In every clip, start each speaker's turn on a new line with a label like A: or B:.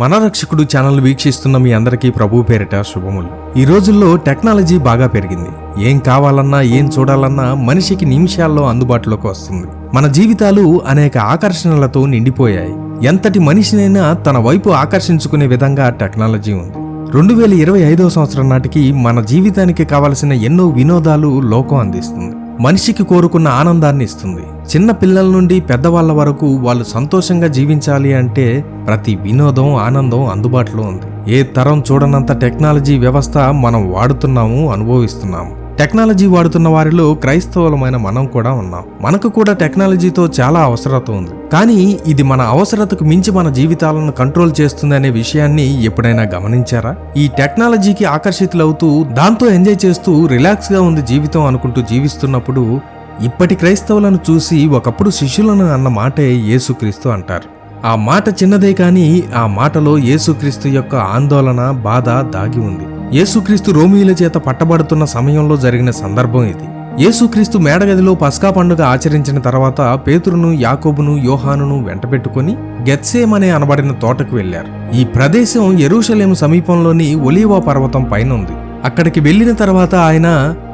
A: మన రక్షకుడు ఛానల్ వీక్షిస్తున్న మీ అందరికీ ప్రభు పేరిట శుభములు. ఈ రోజుల్లో టెక్నాలజీ బాగా పెరిగింది. ఏం కావాలన్నా ఏం చూడాలన్నా మనిషికి నిమిషాల్లో అందుబాటులోకి వస్తుంది. మన జీవితాలు అనేక ఆకర్షణలతో నిండిపోయాయి. ఎంతటి మనిషినైనా తన వైపు ఆకర్షించుకునే విధంగా టెక్నాలజీ ఉంది. రెండు వేల ఇరవై ఐదవ సంవత్సరం నాటికి మన జీవితానికి కావలసిన ఎన్నో వినోదాలు లోకం అందిస్తుంది. మనిషికి కోరుకున్న ఆనందాన్ని ఇస్తుంది. చిన్న పిల్లల నుండి పెద్దవాళ్ళ వరకు వాళ్ళు సంతోషంగా జీవించాలి అంటే ప్రతి వినోదం ఆనందం అందుబాటులో ఉంది. ఏ తరం చూడనంత టెక్నాలజీ వ్యవస్థ మనం వాడుతున్నాము అనుభవిస్తున్నాము. టెక్నాలజీ వాడుతున్న వారిలో క్రైస్తవులమైన మనం కూడా ఉన్నాం. మనకు కూడా టెక్నాలజీతో చాలా అవసరత ఉంది. కానీ ఇది మన అవసరతకు మించి మన జీవితాలను కంట్రోల్ చేస్తుందనే విషయాన్ని ఎప్పుడైనా గమనించారా? ఈ టెక్నాలజీకి ఆకర్షితులవుతూ దాంతో ఎంజాయ్ చేస్తూ రిలాక్స్గా ఉంది జీవితం అనుకుంటూ జీవిస్తున్నప్పుడు ఇప్పటి క్రైస్తవులను చూసి ఒకప్పుడు శిష్యులను అన్న మాటే యేసుక్రీస్తు అంటారు. ఆ మాట చిన్నదే కానీ ఆ మాటలో యేసుక్రీస్తు యొక్క ఆందోళన బాధ దాగి ఉంది. యేసుక్రీస్తు రోమియుల చేత పట్టబడుతున్న సమయంలో జరిగిన సందర్భం ఇది. యేసుక్రీస్తు మేడగదిలో పస్కా పండుగ ఆచరించిన తర్వాత పేతురును యాకోబును యోహానును వెంటబెట్టుకుని గెత్సేమ్ అనే అనబడిన తోటకు వెళ్ళారు ఈ ప్రదేశం ఎరూషలేము సమీపంలోని ఒలీవా పర్వతం పైన ఉంది అక్కడికి వెళ్ళిన తర్వాత ఆయన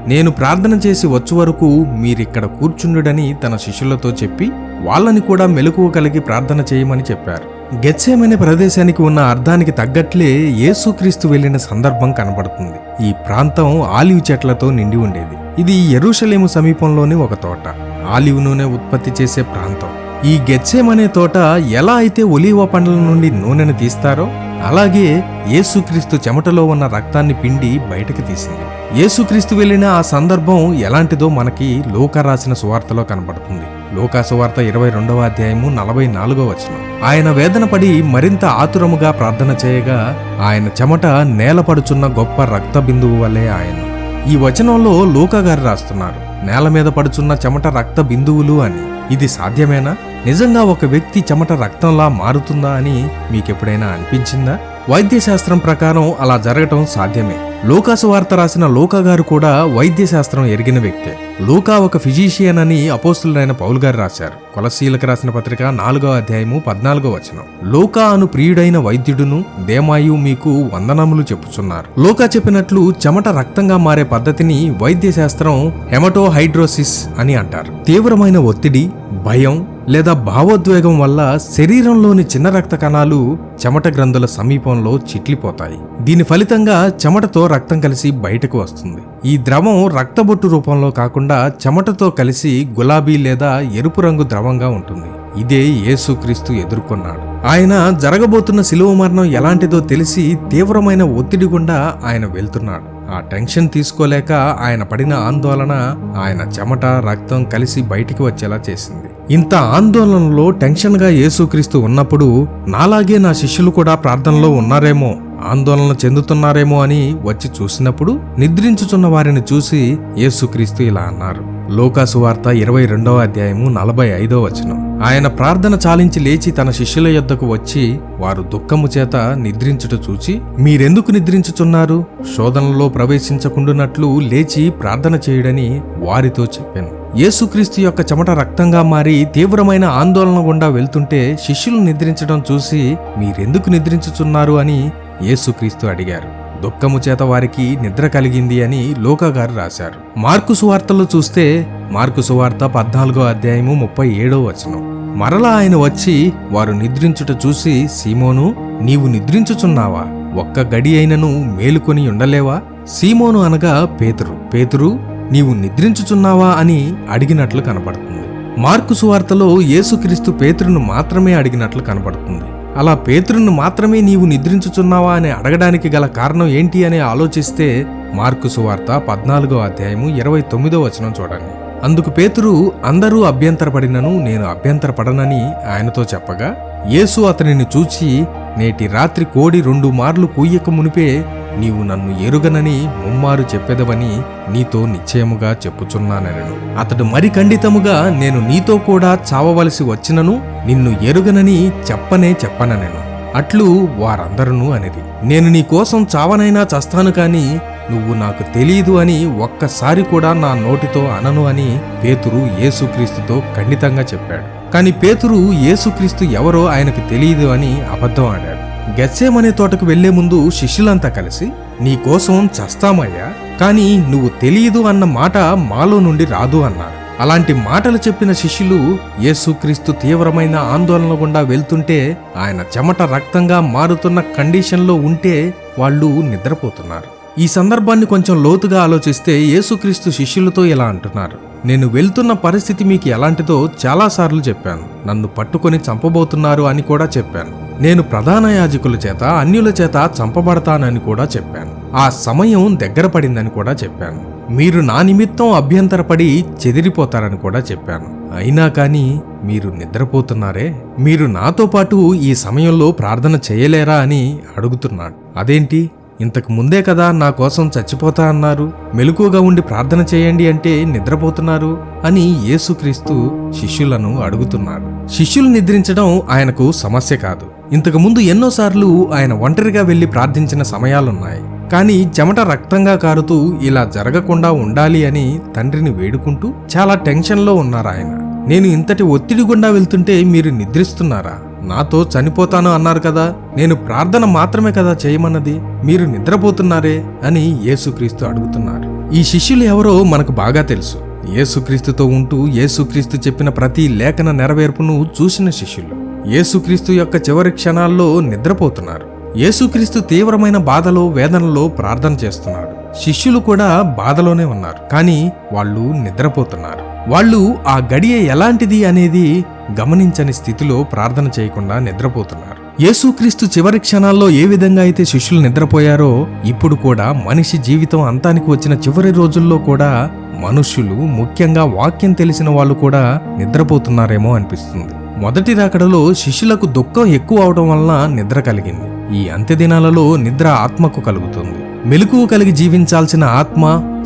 A: నేను ప్రార్థన చేసి వచ్చు వరకు మీరిక్కడ కూర్చుండుడని తన శిష్యులతో చెప్పి వాళ్ళని కూడా మెలకువ కలిగి ప్రార్థన చేయమని చెప్పారు. గెత్సేమనే ప్రదేశానికి ఉన్న అర్థానికి తగ్గట్లే యేసుక్రీస్తు వెళ్ళిన సందర్భం కనబడుతుంది. ఈ ప్రాంతం ఆలివ్ చెట్లతో నిండి ఉండేది. ఇది ఎరుషలేము సమీపంలోని ఒక తోట. ఆలివ్ నూనె ఉత్పత్తి చేసే ప్రాంతం. ఈ గెత్సేమ్ తోట ఎలా అయితే ఒలీవ పండ్ల నుండి నూనెను తీస్తారో అలాగే యేసుక్రీస్తు చెమటలో ఉన్న రక్తాన్ని పిండి బయటకు తీసింది. యేసుక్రీస్తు వెళ్ళిన ఆ సందర్భం ఎలాంటిదో మనకి లోక రాసిన సువార్తలో కనబడుతుంది. లోకా సువార్త ఇరవై రెండవ అధ్యాయము నలభై నాలుగో వచనం. ఆయన వేదన పడి మరింత ఆతురముగా ప్రార్థన చేయగా ఆయన చెమట నేలపడుచున్న గొప్ప రక్త బిందువు వల్లే ఆయన ఈ వచనంలో లూకా గారు రాస్తున్నారు. నేల మీద పడుచున్న చెమట రక్త బిందువులు అని. ఇది సాధ్యమేనా? నిజంగా ఒక వ్యక్తి చెమట రక్తంలా మారుతుందా అని మీకెప్పుడైనా అనిపించిందా? వైద్యశాస్త్రం ప్రకారం అలా జరగటం సాధ్యమే. లోకాసు వార్త రాసిన లోకా గారు కూడా వైద్యశాస్త్రం ఎరిగిన వ్యక్తే. లూకా ఒక ఫిజీషియన్ అని అపోస్తులైన పౌల్ గారు రాశారు. కొలసీలకు రాసిన పత్రిక నాలుగో అధ్యాయము పద్నాలుగో వచనం. లోకా అను ప్రియుడైన వైద్యుడును దేమాయు మీకు వందనములు చెప్పుచున్నారు. లూకా చెప్పినట్లు చెమట రక్తంగా మారే పద్ధతిని వైద్యశాస్త్రం హెమటోహైడ్రోసిస్ అని అంటారు. తీవ్రమైన ఒత్తిడి భయం లేదా భావోద్వేగం వల్ల శరీరంలోని చిన్న రక్త కణాలు చెమట గ్రంథుల సమీపంలో చిట్లిపోతాయి. దీని ఫలితంగా చెమటతో రక్తం కలిసి బయటకు వస్తుంది. ఈ ద్రవం రక్తబొట్టు రూపంలో కాకుండా చెమటతో కలిసి గులాబీ లేదా ఎరుపు రంగు ద్రవంగా ఉంటుంది. ఇదే యేసుక్రీస్తు ఎదుర్కొన్నాడు. ఆయన జరగబోతున్న శిలువ మరణం ఎలాంటిదో తెలిసి తీవ్రమైన ఒత్తిడి గుండా ఆయన వెళ్తున్నాడు. ఆ టెన్షన్ తీసుకోలేక ఆయన పడిన ఆందోళన ఆయన చెమట రక్తం కలిసి బయటికి వచ్చేలా చేసింది. ఇంత ఆందోళనలో టెన్షన్గా యేసుక్రీస్తు ఉన్నప్పుడు నాలాగే నా శిష్యులు కూడా ప్రార్థనలో ఉన్నారేమో ఆందోళన చెందుతున్నారేమో అని వచ్చి చూసినప్పుడు నిద్రించుచున్న వారిని చూసి యేసుక్రీస్తు ఇలా అన్నారు. లోకాసు వార్త ఇరవై రెండవ అధ్యాయము నలభై ఐదో వచనం. ఆయన ప్రార్థన చాలించి లేచి తన శిష్యుల యొద్దకు వచ్చి వారు దుఃఖము చేత నిద్రించుట చూచి మీరెందుకు నిద్రించుచున్నారు? శోధనలో ప్రవేశించకుండునట్లు లేచి ప్రార్థన చేయుడని వారితో చెప్పాను. యేసుక్రీస్తు యొక్క చెమట రక్తంగా మారి తీవ్రమైన ఆందోళన గుండా వెళ్తుంటే శిష్యులు నిద్రించడం చూసి మీరెందుకు నిద్రించుచున్నారు? అని యేసుక్రీస్తు అడిగారు. దుఃఖము చేత వారికి నిద్ర కలిగింది అని లోకగారు రాశారు. మార్కు సువార్తలు చూస్తే మార్కు సువార్త పద్నాలుగో అధ్యాయము ముప్పై ఏడో వచనం. మరలా ఆయన వచ్చి వారు నిద్రించుట చూసి సీమోను నీవు నిద్రించుచున్నావా? ఒక్క గడి అయినను మేలుకొని ఉండలేవా? సీమోను అనగా పేతురు. పేతురు నీవు నిద్రించుచున్నావా? అని అడిగినట్లు కనపడుతుంది. మార్కు సువార్తలో యేసుక్రీస్తు పేతురును మాత్రమే అడిగినట్లు కనపడుతుంది. అలా పేతురును మాత్రమే నీవు నిద్రించుచున్నావా అని అడగడానికి గల కారణం ఏంటి అని ఆలోచిస్తే మార్కు సువార్త పద్నాలుగో అధ్యాయము ఇరవై తొమ్మిదో వచనం చూడండి. అందుకు పేతురు అందరూ అభ్యంతరపడినను నేను అభ్యంతరపడనని ఆయనతో చెప్పగా యేసు అతనిని చూచి నేటి రాత్రి కోడి రెండు మార్లు కూయ్యక మునిపే నీవు నన్ను ఎరుగనని ముమ్మారు చెప్పెదవని నీతో నిశ్చయముగా చెప్పుచున్నానెను అతడు మరి ఖండితముగా నేను నీతో కూడా చావవలసి వచ్చినను నిన్ను ఎరుగనని చెప్పనే చెప్పననెను. అట్లు వారందరూ అనేది నేను నీ కోసం చావనైనా చస్తాను కాని నువ్వు నాకు తెలియదు అని ఒక్కసారి కూడా నా నోటితో అనను అని పేతురు యేసుక్రీస్తుతో ఖండితంగా చెప్పాడు. కానీ పేతురు యేసుక్రీస్తు ఎవరో ఆయనకు తెలియదు అని అబద్ధం ఆడాడు. గచ్చేమనే తోటకు వెళ్ళే ముందు శిష్యులంతా కలిసి నీ కోసం చస్తామయ్యా కానీ నువ్వు తెలియదు అన్న మాట మాలో నుండి రాదు అన్నారు. అలాంటి మాటలు చెప్పిన శిష్యులు యేసుక్రీస్తు తీవ్రమైన ఆందోళన గుండా వెళ్తుంటే ఆయన చెమట రక్తంగా మారుతున్న కండిషన్లో ఉంటే వాళ్ళు నిద్రపోతున్నారు. ఈ సందర్భాన్ని కొంచెం లోతుగా ఆలోచిస్తే యేసుక్రీస్తు శిష్యులతో ఇలా అంటున్నారు. నేను వెళ్తున్న పరిస్థితి మీకు ఎలాంటిదో చాలాసార్లు చెప్పాను. నన్ను పట్టుకొని చంపబోతున్నారు అని కూడా చెప్పాను. నేను ప్రధాన యాజకుల చేత అన్యుల చేత చంపబడతానని కూడా చెప్పాను. ఆ సమయం దగ్గర పడిందని కూడా చెప్పాను. మీరు నా నిమిత్తం అభ్యంతరపడి చెదిరిపోతారని కూడా చెప్పాను. అయినా కానీ మీరు నిద్రపోతున్నారే? మీరు నాతో పాటు ఈ సమయంలో ప్రార్థన చేయలేరా అని అడుగుతున్నాడు. అదేంటి? ఇంతకు ముందే కదా నా కోసం చచ్చిపోతా అన్నారు. మెలకుగా ఉండి ప్రార్థన చేయండి అంటే నిద్రపోతున్నారు అని యేసుక్రీస్తు శిష్యులను అడుగుతున్నాడు. శిష్యులు నిద్రించడం ఆయనకు సమస్య కాదు. ఇంతకుముందు ఎన్నోసార్లు ఆయన ఒంటరిగా వెళ్ళి ప్రార్థించిన సమయాలున్నాయి. కానీ చెమట రక్తంగా కారుతూ ఇలా జరగకుండా ఉండాలి అని తండ్రిని వేడుకుంటూ చాలా టెన్షన్లో ఉన్నారు ఆయన. నేను ఇంతటి ఒత్తిడి గుండా వెళ్తుంటే మీరు నిద్రిస్తున్నారా? నాతో చనిపోతాను అన్నారు కదా. నేను ప్రార్థన మాత్రమే కదా చేయమన్నది. మీరు నిద్రపోతున్నారే అని యేసుక్రీస్తు అడుగుతున్నారు. ఈ శిష్యులు ఎవరో మనకు బాగా తెలుసు. యేసుక్రీస్తుతో ఉంటూ యేసుక్రీస్తు చెప్పిన ప్రతి లేఖన నెరవేర్పును చూసిన శిష్యులు యేసుక్రీస్తు యొక్క చివరి క్షణాల్లో నిద్రపోతున్నారు. యేసుక్రీస్తు తీవ్రమైన బాధలో వేదనలో ప్రార్థన చేస్తున్నాడు. శిష్యులు కూడా బాధలోనే ఉన్నారు. కానీ వాళ్ళు నిద్రపోతున్నారు. వాళ్ళు ఆ గడియ ఎలాంటిది అనేది గమనించని స్థితిలో ప్రార్థన చేయకుండా నిద్రపోతున్నారు. యేసుక్రీస్తు చివరి క్షణాల్లో ఏ విధంగా అయితే శిష్యులు నిద్రపోయారో ఇప్పుడు కూడా మనిషి జీవితం అంతానికి వచ్చిన చివరి రోజుల్లో కూడా మనుష్యులు ముఖ్యంగా వాక్యం తెలిసిన వాళ్ళు కూడా నిద్రపోతున్నారేమో అనిపిస్తుంది. మొదటి రాకడలో శిష్యులకు దుఃఖం ఎక్కువ అవడం వలన నిద్ర కలిగింది. ఈ అంత్యదినాలలో నిద్ర ఆత్మకు కలుగుతుంది. మెలకువ కలిగి జీవించాల్సిన ఆత్మ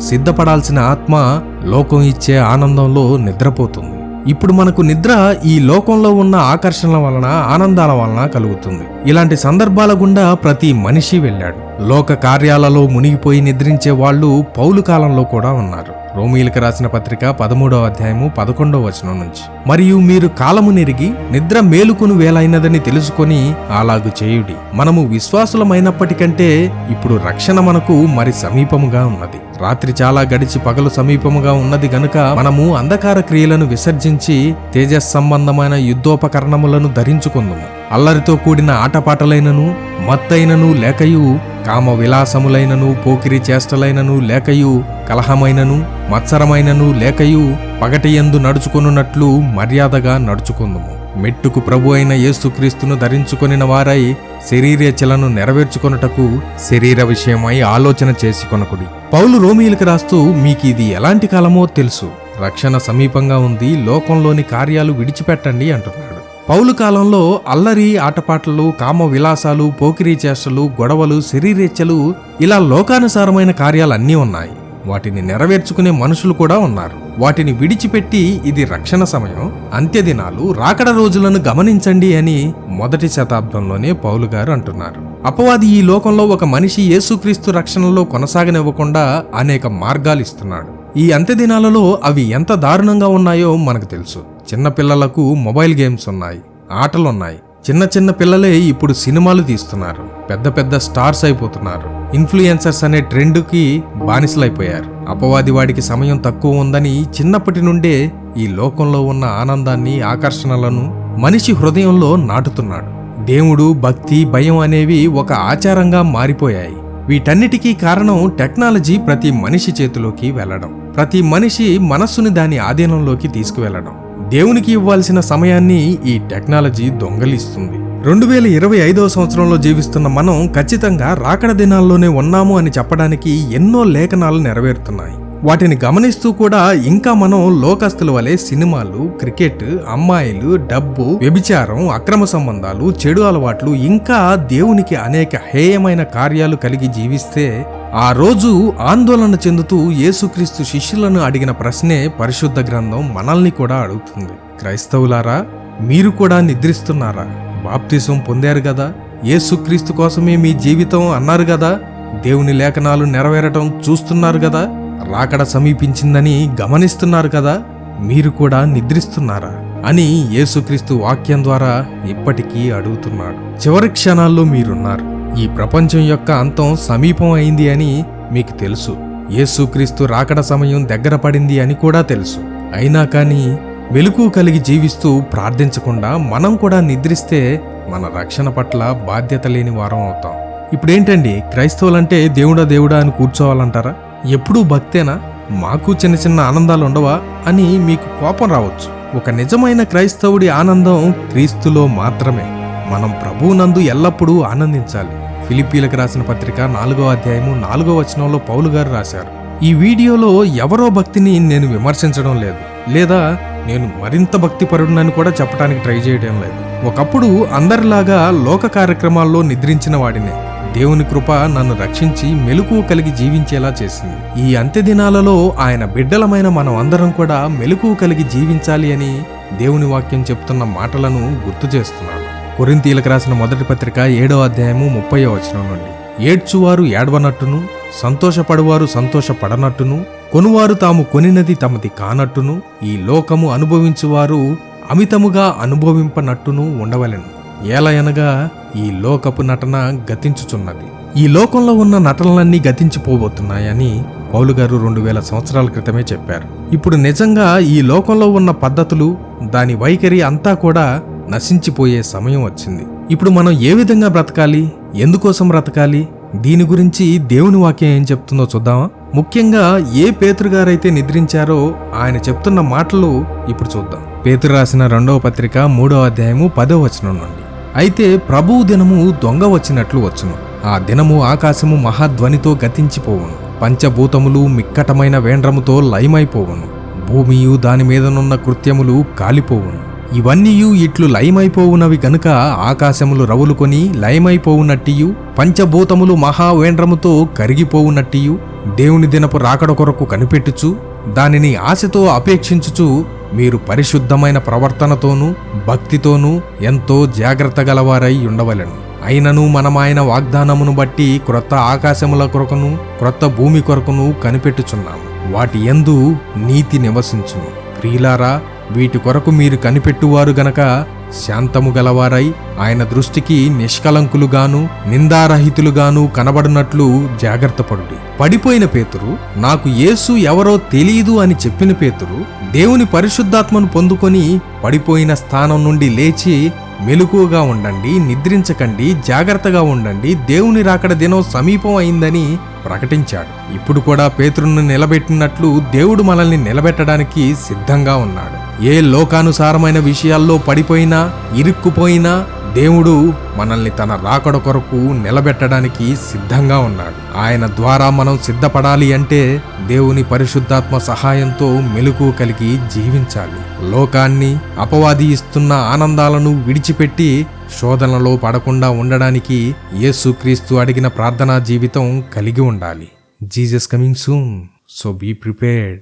A: సిద్ధపడాల్సిన ఆత్మ లోకం ఇచ్చే ఆనందంలో నిద్రపోతుంది. ఇప్పుడు మనకు నిద్ర ఈ లోకంలో ఉన్న ఆకర్షణల వలన ఆనందాల వలన కలుగుతుంది. ఇలాంటి సందర్భాల గుండా ప్రతి మనిషి వెళ్ళాడు. లోక కార్యాలలో మునిగిపోయి నిద్రించే వాళ్ళు పౌలు కాలంలో కూడా ఉన్నారు. రోమీలకు రాసిన పత్రిక పదమూడవ అధ్యాయము పదకొండవ వచనం నుంచి. మరియు మీరు కాలము నెరిగి నిద్ర మేలుకును వేలైనదని తెలుసుకొని అలాగు చేయుడి. మనము విశ్వాసులమైనప్పటికంటే ఇప్పుడు రక్షణ మనకు మరి సమీపముగా ఉన్నది. రాత్రి చాలా గడిచి పగలు సమీపముగా ఉన్నది గనుక మనము అంధకార క్రియలను విసర్జించి తేజస్ సంబంధమైన యుద్ధోపకరణములను ధరించుకుందుము. అల్లరితో కూడిన ఆటపాటలైనను మత్తైనను లేకయు కామ విలాసములైనను పోకిరి చేష్టలైనను లేకయు కలహమైనను మత్సరమైనను లేకయు పగటియందు నడుచుకొనున్నట్లు మర్యాదగా నడుచుకుందుము. మెట్టుకు ప్రభు అయిన యేసుక్రీస్తును ధరించుకొనిన వారై శరీరేచ్ఛలను నెరవేర్చుకొనుటకు శరీర విషయమై ఆలోచన చేసుకొనకుడి పౌలు రోమిలకు రాస్తూ మీకు ఇది ఎలాంటి కాలమో తెలుసు. రక్షణ సమీపంగా ఉంది. లోకంలోని కార్యాలు విడిచిపెట్టండి అంటున్నాడు. పౌలు కాలంలో అల్లరి ఆటపాటలు కామ విలాసాలు పోకిరీ చేష్టలు గొడవలు శరీరేచ్ఛలు ఇలా లోకానుసారమైన కార్యాలన్నీ ఉన్నాయి. వాటిని నెరవేర్చుకునే మనుషులు కూడా ఉన్నారు. వాటిని విడిచిపెట్టి ఇది రక్షణ సమయం. అంత్యదినాలు రాకడ రోజులను గమనించండి అని మొదటి శతాబ్దంలోనే పౌలు గారు అంటున్నారు. అపవాది ఈ లోకంలో ఒక మనిషి యేసుక్రీస్తు రక్షణలో కొనసాగనివ్వకుండా అనేక మార్గాలు ఇస్తున్నాడు. ఈ అంత్యదినాలలో అవి ఎంత దారుణంగా ఉన్నాయో మనకు తెలుసు. చిన్నపిల్లలకు మొబైల్ గేమ్స్ ఉన్నాయి ఆటలున్నాయి. చిన్న చిన్న పిల్లలే ఇప్పుడు సినిమాలు తీస్తున్నారు. పెద్ద పెద్ద స్టార్స్ అయిపోతున్నారు. ఇన్ఫ్లుయెన్సర్స్ అనే ట్రెండ్కి బానిసలైపోయారు. అపవాది వాడికి సమయం తక్కువ ఉందని చిన్నప్పటి నుండే ఈ లోకంలో ఉన్న ఆనందాన్ని ఆకర్షణలను మనిషి హృదయంలో నాటుతున్నాడు. దేవుడు భక్తి భయం అనేవి ఒక ఆచారంగా మారిపోయాయి. వీటన్నిటికీ కారణం టెక్నాలజీ ప్రతి మనిషి చేతిలోకి వెళ్ళడం. ప్రతి మనిషి మనస్సుని దాని ఆధీనంలోకి తీసుకువెళ్ళడం. దేవునికి ఇవ్వాల్సిన సమయాన్ని ఈ టెక్నాలజీ దొంగలిస్తుంది. రెండు వేల ఇరవై ఐదవ సంవత్సరంలో జీవిస్తున్న మనం ఖచ్చితంగా రాకడ దినాల్లోనే ఉన్నాము అని చెప్పడానికి ఎన్నో లేఖనాలు నెరవేరుతున్నాయి. వాటిని గమనిస్తూ కూడా ఇంకా మనం లోకస్తుల వలె సినిమాలు క్రికెట్ అమ్మాయిలు డబ్బు వ్యభిచారం అక్రమ సంబంధాలు చెడు అలవాట్లు ఇంకా దేవునికి అనేక హేయమైన కార్యాలు కలిగి జీవిస్తే ఆ రోజు ఆందోళన చెందుతూ యేసుక్రీస్తు శిష్యులను అడిగిన ప్రశ్నే పరిశుద్ధ గ్రంథం మనల్ని కూడా అడుగుతుంది. క్రైస్తవులారా మీరు కూడా నిద్రిస్తున్నారా? బాప్తిసం పొందారు కదా యేసుక్రీస్తు కోసమే మీ జీవితం అన్నారు కదా దేవుని లేఖనాలు నెరవేరటం చూస్తున్నారు కదా రాకడ సమీపించిందని గమనిస్తున్నారు కదా మీరు కూడా నిద్రిస్తున్నారా? అని యేసుక్రీస్తు వాక్యం ద్వారా ఇప్పటికీ అడుగుతున్నాడు. చివరి క్షణాల్లో మీరున్నారు. ఈ ప్రపంచం యొక్క అంతం సమీపం అయింది అని మీకు తెలుసు. యేసుక్రీస్తు రాకడ సమయం దగ్గర పడింది అని కూడా తెలుసు. అయినా కానీ వెలుగు కలిగి జీవిస్తూ ప్రార్థించకుండా మనం కూడా నిద్రిస్తే మన రక్షణ పట్ల బాధ్యత లేని వారం అవుతాం. ఇప్పుడేంటండి? క్రైస్తవులంటే దేవుడా దేవుడా అని కూర్చోవాలంటారా? ఎప్పుడూ భక్తేనా? మాకు చిన్న చిన్న ఆనందాలు ఉండవా అని మీకు కోపం రావచ్చు. ఒక నిజమైన క్రైస్తవుడి ఆనందం క్రీస్తులో మాత్రమే. మనం ప్రభువునందు ఎల్లప్పుడూ ఆనందించాలి. ఫిలిపీలకు రాసిన పత్రిక నాలుగో అధ్యాయము నాలుగో వచనంలో పౌలు గారు రాశారు. ఈ వీడియోలో ఎవరో భక్తిని నేను విమర్శించడం లేదు. లేదా నేను మరింత భక్తిపరుడునని కూడా చెప్పడానికి ట్రై చేయడం లేదు. ఒకప్పుడు అందరిలాగా లోక కార్యక్రమాల్లో నిద్రించిన వాడినే. దేవుని కృప నన్ను రక్షించి మెలకువ కలిగి జీవించేలా చేసింది. ఈ అంత్య దినాలలో ఆయన బిడ్డలమైన మనం అందరం కూడా మెలకువ కలిగి జీవించాలి అని దేవుని వాక్యం చెప్తున్న మాటలను గుర్తు చేస్తున్నాను. కొరింతీలకు రాసిన మొదటి పత్రిక ఏడో అధ్యాయము ముప్పై వచనం నుండి. ఏడ్చువారు ఏడవనట్టును సంతోషపడువారు సంతోషపడనట్టును కొనువారు తాము కొనినది తమది కానట్టును ఈ లోకము అనుభవించువారు అమితముగా అనుభవింపనట్టును ఉండవలెను. ఏలయనగా ఈ లోకపు నటన గతించుచున్నది. ఈ లోకంలో ఉన్న నటనలన్నీ గతించిపోబోతున్నాయని పౌలు గారు రెండు వేల సంవత్సరాల క్రితమే చెప్పారు. ఇప్పుడు నిజంగా ఈ లోకంలో ఉన్న పద్ధతులు దాని వైఖరి అంతా కూడా నశించిపోయే సమయం వచ్చింది. ఇప్పుడు మనం ఏ విధంగా బ్రతకాలి? ఎందుకోసం బ్రతకాలి? దీని గురించి దేవుని వాక్యం ఏం చెప్తుందో చూద్దామా? ముఖ్యంగా ఏ పేతురుగారైతే నిద్రించారో ఆయన చెప్తున్న మాటలు ఇప్పుడు చూద్దాం. పేతురు రాసిన రెండవ పత్రిక మూడవ అధ్యాయము పదో వచనం నుండి. అయితే ప్రభువు దినము దొంగ వచ్చినట్లు వచ్చును. ఆ దినము ఆకాశము మహాధ్వనితో గతించిపోవును. పంచభూతములు మిక్కటమైన వేండ్రముతో లయమైపోవును. భూమియు దాని మీదనున్న కృత్యములు కాలిపోవును. ఇవన్నీయు ఇట్లు లయమైపోవునవి గనుక ఆకాశములు రవులుకొని లయమైపోవునట్టియు పంచభూతములు మహావేండ్రముతో కరిగిపోవునట్టియు దేవుని దినపు రాకడ కొరకు కనిపెట్టుచు దానిని ఆశతో అపేక్షించుచు మీరు పరిశుద్ధమైన ప్రవర్తనతోనూ భక్తితోనూ ఎంతో జాగ్రత్త గలవారై ఉండవలను. అయినను మనమాయన వాగ్దానమును బట్టి క్రొత్త ఆకాశముల కొరకును క్రొత్త భూమి కొరకును కనిపెట్టుచున్నాము. వాటి యందు నీతి నివసించును. ప్రియులారా వీటి కొరకు మీరు కనిపెట్టువారు గనక శాంతము గలవారై ఆయన దృష్టికి నిష్కలంకులుగాను నిందారహితులుగాను కనబడినట్లు జాగ్రత్తపడుడి పడిపోయిన పేతురు నాకు యేసు ఎవరో తెలియదు అని చెప్పిన పేతురు దేవుని పరిశుద్ధాత్మను పొందుకొని పడిపోయిన స్థానం నుండి లేచి మెలకువగా ఉండండి నిద్రించకండి జాగ్రత్తగా ఉండండి దేవుని రాకడ దినం సమీపం అయిందని ప్రకటించాడు. ఇప్పుడు కూడా పేతురును నిలబెట్టినట్లు దేవుడు మనల్ని నిలబెట్టడానికి సిద్ధంగా ఉన్నాడు. ఏ లోకానుసారమైన విషయాల్లో పడిపోయినా ఇరుక్కుపోయినా దేవుడు మనల్ని తన రాకడ కొరకు నిలబెట్టడానికి సిద్ధంగా ఉన్నాడు. ఆయన ద్వారా మనం సిద్ధపడాలి అంటే దేవుని పరిశుద్ధాత్మ సహాయంతో మెలకు కలిగి జీవించాలి. లోకాన్ని అపవాది ఇస్తున్న ఆనందాలను విడిచిపెట్టి శోధనలో పడకుండా ఉండడానికి యేసుక్రీస్తు అడిగిన ప్రార్థనా జీవితం కలిగి ఉండాలి. Jesus coming soon. So be prepared.